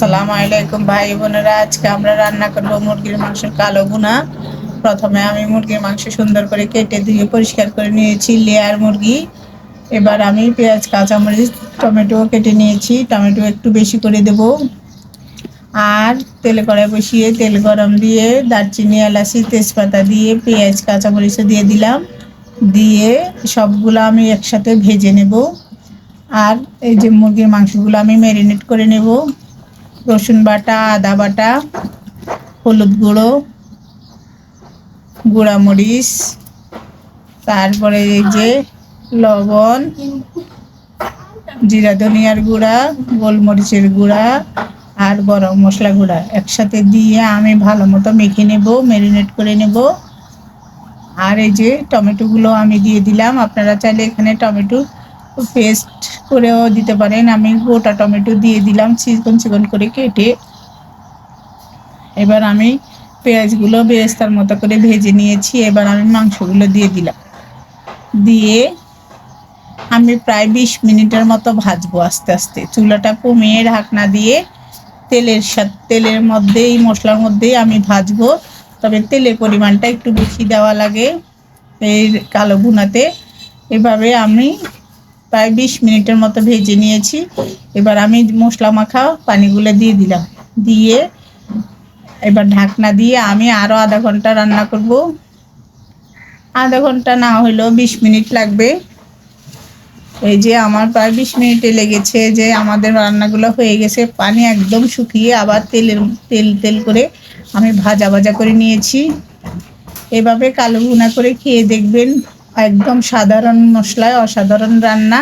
সালাম আলাইকুম ভাই বোনেরা, আজকে আমরা রান্না করব মুরগির মাংসের কালো গুনা প্রথমে আমি মুরগির মাংস সুন্দর করে কেটে ধুয়ে পরিষ্কার করে নিয়েছি লেয়ার মুরগি। এবার আমি পেঁয়াজ, কাঁচামরিচ, টমেটো কেটে নিয়েছি। টমেটো একটু বেশি করে দেব। আর তেল কড়াই বসিয়ে তেল গরম দিয়ে দারচিনি, এলাচি, তেজপাতা দিয়ে পেঁয়াজ কাঁচামরিচও দিয়ে দিলাম। দিয়ে সবগুলো আমি একসাথে ভেজে নেব। আর এই যে মুরগির মাংসগুলো আমি ম্যারিনেট করে নেব। রসুন বাটা, আদা বাটা, হলুদ গুঁড়ো গুঁড়া মরিচ তারপরে এই যে লবণ, জিরা ধনিয়ার গুঁড়া, গোলমরিচের গুঁড়া আর গরম মশলা গুঁড়া একসাথে দিয়ে আমি ভালো মতো মেখে নেব, ম্যারিনেট করে নেব। আর এই যে টমেটোগুলো আমি দিয়ে দিলাম। আপনারা চাইলে এখানে টমেটো পেস্ট করেও দিতে পারেন। আমি গোটা টমেটো দিয়ে দিলাম, চিকন চিকন করে কেটে। এবার আমি পেঁয়াজগুলো বেরেস্তার মতো করে ভেজে নিয়েছি। এবার আমি মাংসগুলো দিয়ে দিলাম। দিয়ে আমি প্রায় বিশ মিনিটের মতো ভাজবো আস্তে আস্তে। চুলাটা কমিয়ে ঢাকনা দিয়ে তেলের সাথে, তেলের মধ্যেই, মশলার মধ্যেই আমি ভাজবো। তবে তেলের পরিমাণটা একটু বেশি দেওয়া লাগে। এই কালো ভুনাতে। এভাবে আমি প্রায় বিশ মিনিটের মতো ভেজে নিয়েছি। এবার আমি মশলা মাখা পানিগুলো দিয়ে দিলাম। দিয়ে এবার ঢাকনা দিয়ে আমি আরও আধা ঘণ্টা রান্না করব। আধা ঘণ্টা না হলেও বিশ মিনিট লাগবে। এই যে আমার প্রায় বিশ মিনিটে লেগেছে যে আমাদের রান্নাগুলো হয়ে গেছে। পানি একদম শুকিয়ে আবার তেলের, তেল তেল করে আমি ভাজা ভাজা করে নিয়েছি। এভাবে কালো ভুনা করে খেয়ে দেখবেন একদম সাধারণ মশলায় অসাধারণ রান্না।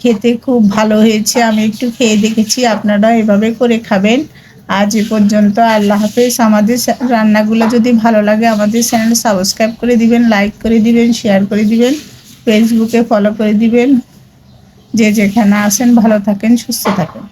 খেতে খুব ভালো হয়েছে, আমি একটু খেয়ে দেখেছি আপনারা এভাবে করে খাবেন। আজ এ পর্যন্ত আল্লাহ হাফেজ। আমাদের রান্নাগুলো যদি ভালো লাগে, আমাদের চ্যানেল সাবস্ক্রাইব করে দিবেন, লাইক করে দিবেন, শেয়ার করে দিবেন, ফেসবুকে ফলো করে দিবেন। যে যেখানে আসেন ভালো থাকেন, সুস্থ থাকেন।